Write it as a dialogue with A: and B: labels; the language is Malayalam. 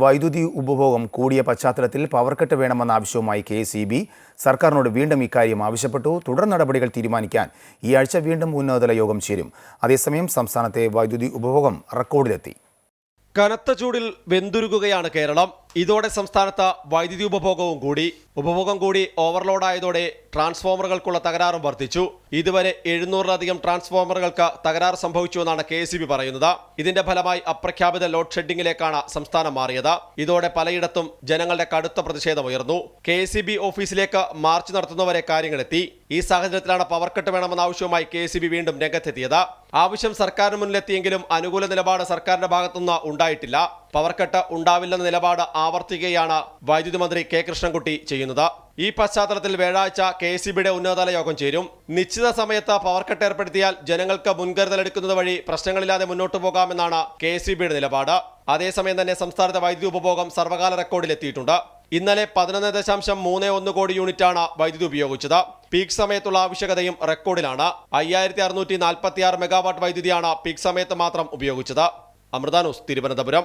A: വൈദ്യുതി ഉപഭോഗം കൂടിയ പശ്ചാത്തലത്തിൽ പവർ കട്ട് വേണമെന്ന ആവശ്യവുമായി കെ സി ബി സർക്കാരിനോട് വീണ്ടും ഇക്കാര്യം ആവശ്യപ്പെട്ടു. തുടർ നടപടികൾ തീരുമാനിക്കാൻ ഈ ആഴ്ച വീണ്ടും ഉന്നതതല യോഗം ചേരും. അതേസമയം സംസ്ഥാനത്തെ വൈദ്യുതി ഉപഭോഗം റെക്കോർഡിലെത്തി.
B: കനത്ത ചൂടിൽ വെന്തുരുകുകയാണ് കേരളം. ഇതോടെ സംസ്ഥാനത്ത് വൈദ്യുതി ഉപഭോഗവും കൂടി. ഉപഭോഗം കൂടി ഓവർലോഡായതോടെ ട്രാൻസ്ഫോമറുകൾക്കുള്ള തകരാറും വർദ്ധിച്ചു. ഇതുവരെ എഴുന്നൂറിലധികം ട്രാൻസ്ഫോമറുകൾക്ക് തകരാറ് സംഭവിച്ചുവെന്നാണ് കെ പറയുന്നത്. ഇതിന്റെ ഫലമായി അപ്രഖ്യാപിത ലോഡ് ഷെഡിംഗിലേക്കാണ് സംസ്ഥാനം മാറിയത്. ഇതോടെ പലയിടത്തും ജനങ്ങളുടെ കടുത്ത പ്രതിഷേധമുയർന്നു കെ എസ് ഓഫീസിലേക്ക് മാർച്ച് നടത്തുന്നവരെ കാര്യങ്ങളെത്തി. ഈ സാഹചര്യത്തിലാണ് പവർ കട്ട് വേണമെന്ന ആവശ്യവുമായി കെ വീണ്ടും രംഗത്തെത്തിയത്. ആവശ്യം സർക്കാരിന് മുന്നിലെത്തിയെങ്കിലും അനുകൂല നിലപാട് സർക്കാരിന്റെ ഭാഗത്തുനിന്ന് ഉണ്ടായിട്ടില്ല. പവർ കട്ട് ഉണ്ടാവില്ലെന്ന നിലപാട് ആവർത്തിക്കുകയാണ് വൈദ്യുതി മന്ത്രി കെ കൃഷ്ണൻകുട്ടി ചെയ്യുന്നത്. ഈ പശ്ചാത്തലത്തിൽ വ്യാഴാഴ്ച കെ സി ബിയുടെ ഉന്നതതല യോഗം ചേരും. നിശ്ചിത സമയത്ത് പവർ കട്ട് ഏർപ്പെടുത്തിയാൽ ജനങ്ങൾക്ക് മുൻകരുതലെടുക്കുന്നത് വഴി പ്രശ്നങ്ങളില്ലാതെ മുന്നോട്ടു പോകാമെന്നാണ് കെ സി ബിയുടെ നിലപാട്. അതേസമയം തന്നെ സംസ്ഥാനത്തെ വൈദ്യുതി ഉപഭോഗം സർവകാല റെക്കോർഡിലെത്തിയിട്ടുണ്ട് ഇന്നലെ പതിനൊന്ന് ദശാംശം മൂന്ന് ഒന്ന് കോടി യൂണിറ്റാണ് വൈദ്യുതി ഉപയോഗിച്ചത്. പീക്ക് സമയത്തുള്ള ആവശ്യകതയും റെക്കോർഡിലാണ്. അയ്യായിരത്തി അറുന്നൂറ്റി നാൽപ്പത്തി ആറ് മെഗാവാട്ട് വൈദ്യുതിയാണ് പീക്ക് സമയത്ത് മാത്രം ഉപയോഗിച്ചത്. അമൃതാനൂസ് തിരുവനന്തപുരം.